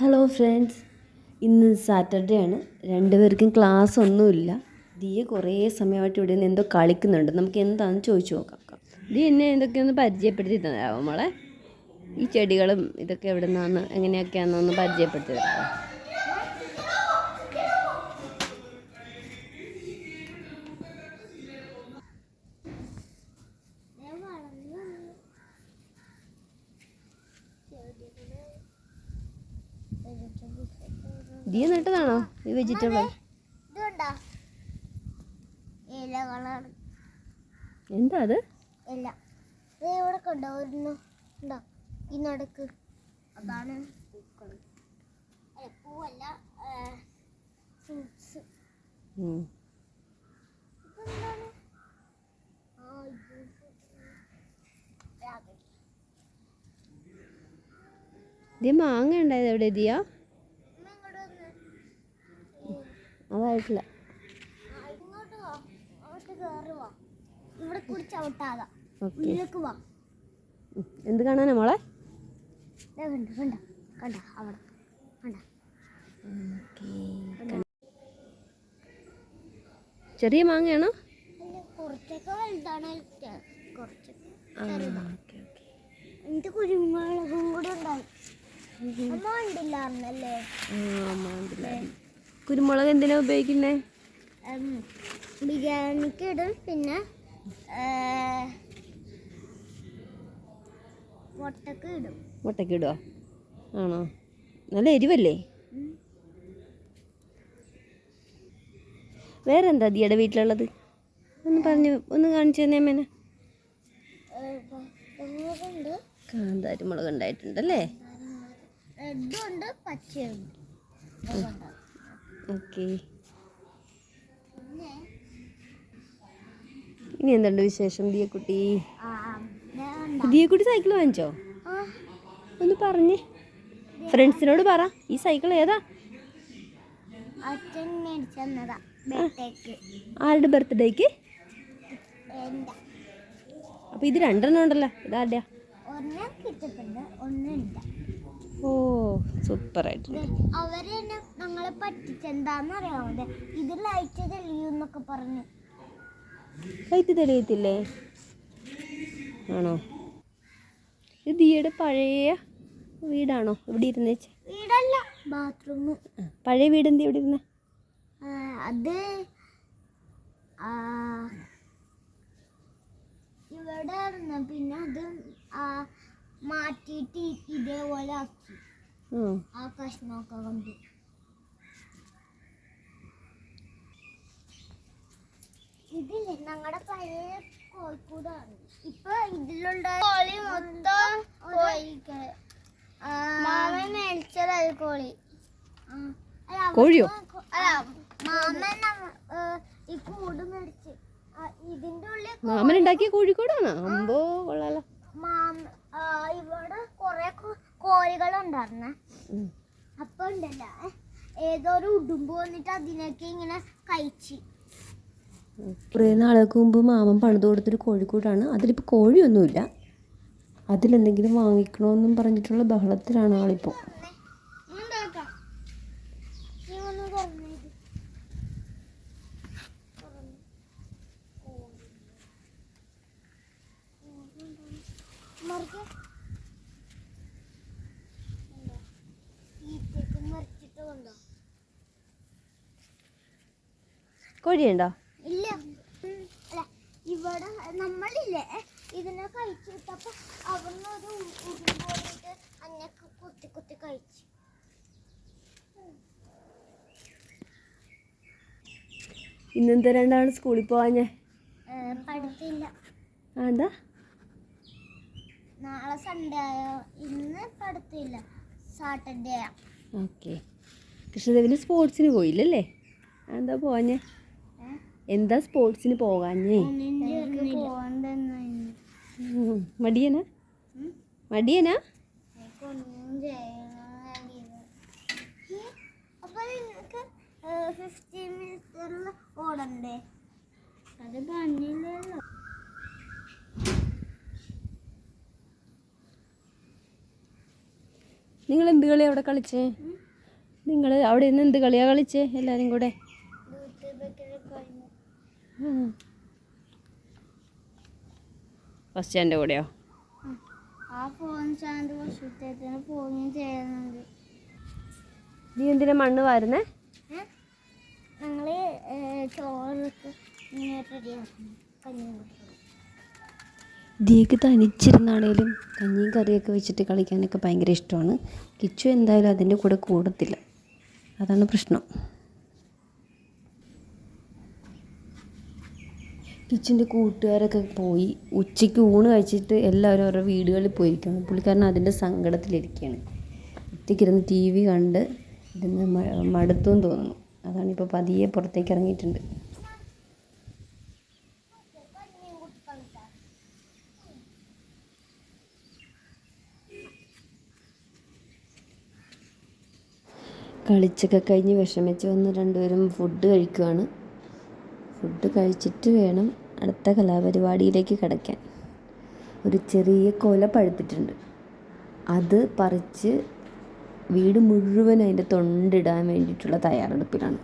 Hello friends ഇന്ന് Saturday ആണ്. രണ്ടുപേർക്കും ക്ലാസ് ഒന്നുമില്ല. ദിയ കുറേ സമയമായിട്ട് ഇവിടെ നിന്ന് എന്തോ കളിക്കുന്നുണ്ട്. നമുക്ക് എന്താണെന്ന് ചോദിച്ചു നോക്കാം. ദി എന്നെ എന്തൊക്കെയൊന്ന് പരിചയപ്പെടുത്തി തരാമോ മോളെ? ഈ ചെടികളും ഇതൊക്കെ എവിടെ നിന്നാണ് എങ്ങനെയൊക്കെയാണെന്നൊന്ന് പരിചയപ്പെടുത്തി തരാമോ ദിയ നട്ടതാണോ? ഈ വെജിറ്റബിൾ എന്താ അത്? ഇവിടെ ഉണ്ടോ? ഈ നടക്ക്. അതാണ് പൂവല്ല ഫ്രൂട്ട്സ് ഇത് മാങ്ങ ഉണ്ടായത് എവിടെ? ദിയ അമ്മ ഇങ്ങോട്ട് വന്ന്. അതായിട്ടില്ല ആ, ഇങ്ങോട്ട് വാ അങ്ങോട്ട് കയറി വാ ഇവിടെ കൂടി ചവിട്ടാതാ ഓക്കെ ഉള്ളിലേക്ക് വാ എന്ത് കാണാനാ മോളെ? ചെറിയ മാങ്ങയാണോ. എന്നിട്ട് കുരുമുളകും കൂടെ ഉണ്ടായി. അമ്മ ഉണ്ടില്ലായിരുന്നല്ലേ ആ, മാണ്ടിലായി. കുരുമുളക് എന്തിനാ ഉപയോഗിക്കുന്നേ ബിരിയാണിക്ക് ഇടും പിന്നെ മുട്ടക്ക് ഇടും മുട്ടയ്ക്ക് ഇടുവോ ആണോ നല്ല എരിവല്ലേ വേറെന്താ വേറെ എന്താ ദിയുടെ വീട്ടിലുള്ളത് ഒന്ന് പറഞ്ഞു ഒന്ന് കാണിച്ചു തന്നെ അമ്മേനെ കാന്താരി മുളക് ഉണ്ടായിട്ടുണ്ടല്ലേ പച്ചയുണ്ട്. ഓക്കെ. ഇനി എന്തുണ്ട് വിശേഷം ദിയക്കുട്ടി? ദിയക്കുട്ടി സൈക്കിൾ വാങ്ങിച്ചോ? ഒന്ന് പറഞ്ഞേ. ഫ്രണ്ട്സിനോട് പറ. ഈ സൈക്കിൾ ഏതാ? ആരുടെ ബർത്ത്ഡേക്ക്? അപ്പൊ ഇത് രണ്ടെണ്ണം ഉണ്ടല്ലോ. ഇതാരുടെയാ ഓ സൂപ്പറായിട്ടുണ്ട്. അവർ തന്നെ ഞങ്ങളെ പറ്റിച്ചെന്താന്ന് അറിയാമോ ഇത് ലൈറ്റ് തെളിയൂന്നൊക്കെ പറഞ്ഞു. ലൈറ്റ് തെളിയത്തില്ലേ? ആണോ? ഇത് ദിയുടെ പഴയ വീടാണോ? ഇവിടെ ഇരുന്നേച്ച് വീടല്ല ബാത്റൂം പഴയ വീട് എന്ത് ഇവിടെ ഇരുന്ന അത് ഇവിടെ പിന്നെ അത് ആ, മാറ്റിയിട്ട് ഇതേപോലെ ആക്കി. ആ കഷ്ണമൊക്കെ കൊണ്ട്. ഇതില്ലേ ഞങ്ങളുടെ പഴയ കോഴിക്കൂടാണ്. ഇപ്പൊ ഇതിലുള്ള കോഴി മൊത്തം കോഴിക്ക്. മാമൻ മേടിച്ചതായി കോഴി. അവൻ കോഴിയോ? അല്ല. മാമൻ ഈ കൂട് മേടിച്ച്. ഇതിന്റെ ഉള്ളിൽ മാമൻ ഉണ്ടാക്കിയ കോഴിക്കോടാണോ? അമ്പോ കൊള്ളാലോ. മാമ ഇവിടെ കുറെ കോലുകൾ ഉം. അപ്പൊ ഉണ്ടല്ലോ ഏതോ ഒരു ഉടുമ്പ് വന്നിട്ട് അതിനൊക്കെ ഇങ്ങനെ കഴിച്ചു. കുറേ നാളുകൾക്ക് മുമ്പ് മാമൻ പണിത് കൊടുത്തൊരു കോഴിക്കൂടാണ്. അതിലിപ്പോൾ കോഴിയൊന്നുമില്ല. അതിലെന്തെങ്കിലും വാങ്ങിക്കണമെന്നും പറഞ്ഞിട്ടുള്ള ബഹളത്തിലാണ് ആളിപ്പോൾ ഉണ്ടാക്കാം. നീ ഒന്ന് തുറന്നേ ഇത്. തുറന്ന്. മറിക്ക്. ഉണ്ടോ? ഈച്ചയ്ക്ക് മറിച്ചിട്ട് കൊണ്ടോ കോഴിയുണ്ടോ? ഇല്ല. ഇവിടെ നമ്മളില്ലേ ഇതിനെ അവിടുന്ന് ഒരു കുത്തി കുത്തി കഴിച്ചു. ഇന്നെന്താ രണ്ടാണ് സ്കൂളിൽ പോവാഞ്ഞേ? പഠിത്തില്ല ആ, എന്താ? നാളെ സൺഡേ ആയോ? ഇന്ന് പഠിത്തില്ല സാറ്റർഡേ ഓക്കെ. കൃഷ്ണദേവിന് സ്പോർട്സിന് പോയില്ലല്ലേ? എന്താ പോവാഞ്ഞേ? എന്താ സ്പോർട്സിന് പോകാഞ്ഞേ? മടിയനാ? മടിയനാ? ഓടണ്ടേ? അത് പറഞ്ഞില്ലല്ലോ നിങ്ങൾ എന്ത് കളി അവിടെ കളിച്ചേ? നിങ്ങൾ അവിടെ നിന്ന് എന്ത് കളിയാ കളിച്ചേ എല്ലാവരും കൂടെ? ഫസ്റ്റ് സ്റ്റാൻഡ് കൂടെയോ? ആ ഫോൺ സ്റ്റാൻഡ് വർഷത്തേത്തിന് പോവുകയും ചെയ്യുന്നുണ്ട്. നീ എന്തിനാ മണ്ണ് വാരുന്നേ? ചോറൊക്കെ കഞ്ഞി ദിയക്ക് തനിച്ചിരുന്നാണേലും കഞ്ഞിയും കറിയൊക്കെ വെച്ചിട്ട് കളിക്കാനൊക്കെ ഭയങ്കര ഇഷ്ടമാണ്. കിച്ചു എന്തായാലും അതിന്റെ കൂടെ കൂടത്തില്ല. അതാണ് പ്രശ്നം. കിച്ചുന്റെ കൂട്ടുകാരൊക്കെ പോയി ഉച്ചയ്ക്ക് ഊണ് കഴിച്ചിട്ട് എല്ലാവരും അവരുടെ വീടുകളിൽ പോയിരിക്കുകയാണ്. പുള്ളിക്കാരൻ അതിന്റെ സങ്കടത്തിലിരിക്കുകയാണ്. ഒറ്റയ്ക്കിരുന്ന് ടി വി കണ്ട് ഇരുന്ന് മടുത്തും തോന്നുന്നു. അതാണിപ്പോൾ പതിയെ പുറത്തേക്ക് ഇറങ്ങിയിട്ടുണ്ട്. കളിച്ചൊക്കെ കഴിഞ്ഞ് വിഷമിച്ച് വന്ന് രണ്ടുപേരും ഫുഡ് കഴിക്കുവാണ്. ഫുഡ് കഴിച്ചിട്ട് വേണം അടുത്ത കലാപരിപാടിയിലേക്ക് കിടക്കാൻ. ഒരു ചെറിയ കൊല പഴുത്തിട്ടുണ്ട്. അത് പറിച്ച് വീട് മുഴുവൻ അതിന്റെ തൊണ്ടിടാൻ വേണ്ടിയിട്ടുള്ള തയ്യാറെടുപ്പിലാണ്.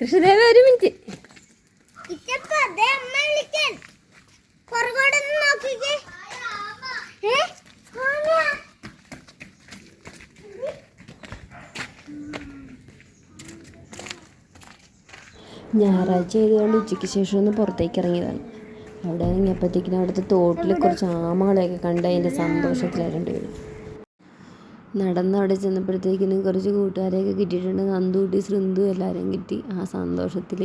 കൃഷ്ണദേവ ഒരു മിനിറ്റ്. നോക്കിക്കേ. ഞായറാഴ്ച ആയതുകൊണ്ട് ഉച്ചയ്ക്ക് ശേഷം ഒന്ന് പുറത്തേക്ക് ഇറങ്ങിയതാണ്. അവിടെ ഇറങ്ങിയപ്പോഴത്തേക്കിനും അവിടുത്തെ തോട്ടിൽ കുറച്ച് ആമകളെയൊക്കെ കണ്ട് അതിന്റെ സന്തോഷത്തിലായിട്ടുണ്ട് വരും നടന്ന് അവിടെ ചെന്നപ്പോഴത്തേക്കിനും കുറച്ച് കൂട്ടുകാരെയൊക്കെ കിട്ടിയിട്ടുണ്ട്. നന്ദൂട്ടി ശൃന്ദു എല്ലാവരെയും കിട്ടി. ആ സന്തോഷത്തിൽ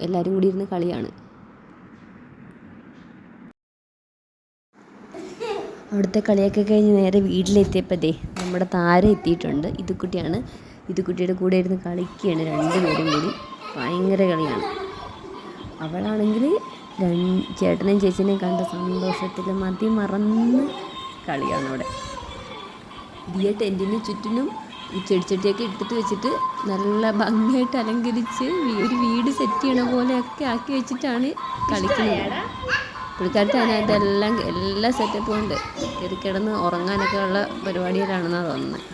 എല്ലാവരും കൂടി ഇരുന്ന് കളിയാണ്. അവിടുത്തെ കളിയൊക്കെ കഴിഞ്ഞ് നേരെ വീട്ടിലെത്തിയപ്പോഴത്തേ നമ്മുടെ താരം എത്തിയിട്ടുണ്ട്. ഇതുക്കുട്ടിയാണ്. ഇതുക്കുട്ടിയുടെ കൂടെ ഇരുന്ന് കളിക്കുകയാണ്. രണ്ടുപേരും കൂടി. ഭയങ്കര കളിയാണ്. അവളാണെങ്കിൽ ചേട്ടനെയും ചേച്ചിനെയും കണ്ട സന്തോഷത്തിൽ മതി മറന്ന് കളിയാണ് അവിടെ. ദിയ ടെന്റിന് ചുറ്റിനും ഈ ചെടിച്ചട്ടിയൊക്കെ എടുത്തിട്ട് വെച്ചിട്ട് നല്ല ഭംഗിയായിട്ട് അലങ്കരിച്ച് ഒരു വീട് സെറ്റ് ചെയ്യണ പോലെയൊക്കെ ആക്കി വെച്ചിട്ടാണ് കളിക്കുന്നത്. പുള്ളിക്കാരത്തെ അതിനകത്ത് എല്ലാം എല്ലാ സെറ്റപ്പും ഉണ്ട്. കയറി കിടന്ന് ഉറങ്ങാനൊക്കെ ഉള്ള പരിപാടിയിലാണെന്നാണ് തോന്നുന്നത്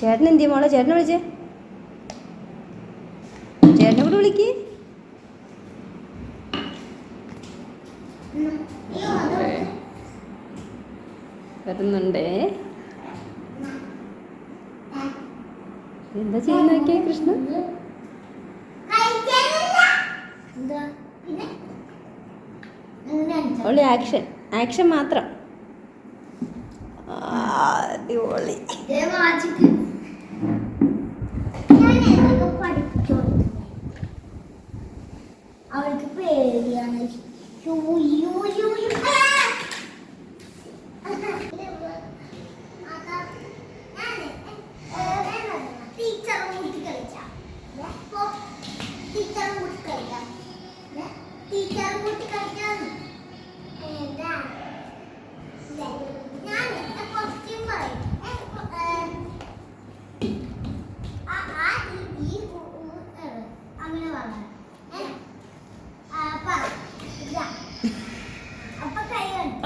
ചേട്ടൻ എന്തിയ മോളെ? ചേട്ടനെ വിളിച്ചേ. ചേട്ടനെ കൂടെ വിളിക്ക്. വരുന്നുണ്ടേ. എന്താ ചെയ്യുന്ന നോക്കിയേ കൃഷ്ണ? ഒളി ആക്ഷൻ ആക്ഷൻ മാത്രം. അടിപൊളി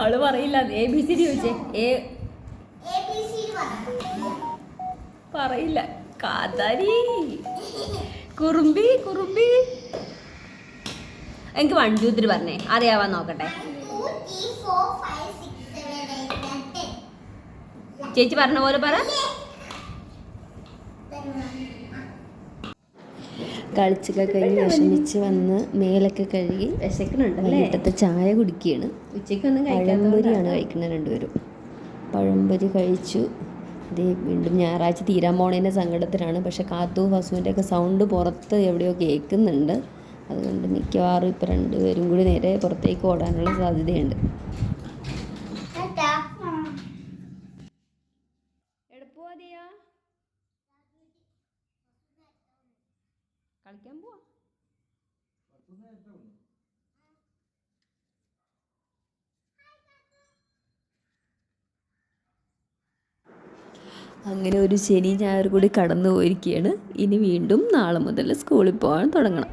അവൾ പറയില്ല. എ ബി സി ഡി ചോദിച്ചേ. പറ. പറയില്ല. കാതാരി കുറുമ്പി കുറുമ്പി. എനിക്ക് വൺ ടു ത്രീ പറഞ്ഞേ. അറിയാവാൻ നോക്കട്ടെ. ചേച്ചി പറഞ്ഞ പോലെ പറ. കളിച്ചൊക്കെ കഴിഞ്ഞ് വിഷമിച്ച് വന്ന് മേലൊക്കെ കഴുകി വൈകിട്ടത്തെ ചായ കുടിക്കുകയാണ്. ഉച്ചയ്ക്കൊന്നും പഴംപൊരിയാണ് കഴിക്കുന്നത് രണ്ടുപേരും. പഴംപൊരി കഴിച്ചു. ഇതേ വീണ്ടും ഞായറാഴ്ച തീരാൻ പോണേന്റെ സങ്കടത്തിലാണ്. പക്ഷെ കാത്തു ഹസുവിന്റെ ഒക്കെ സൗണ്ട് പുറത്ത് എവിടെയോ കേൾക്കുന്നുണ്ട്. അതുകൊണ്ട് മിക്കവാറും ഇപ്പം രണ്ടുപേരും കൂടി നേരെ പുറത്തേക്ക് ഓടാനുള്ള സാധ്യതയുണ്ട്. കളിക്കാൻ പോവാ. അങ്ങനെ ഒരു ശനി ഞായർ കൂടി കടന്നു പോയിരിക്കുകയാണ് ഇനി വീണ്ടും നാളെ മുതൽ സ്കൂളിൽ പോകാൻ തുടങ്ങണം.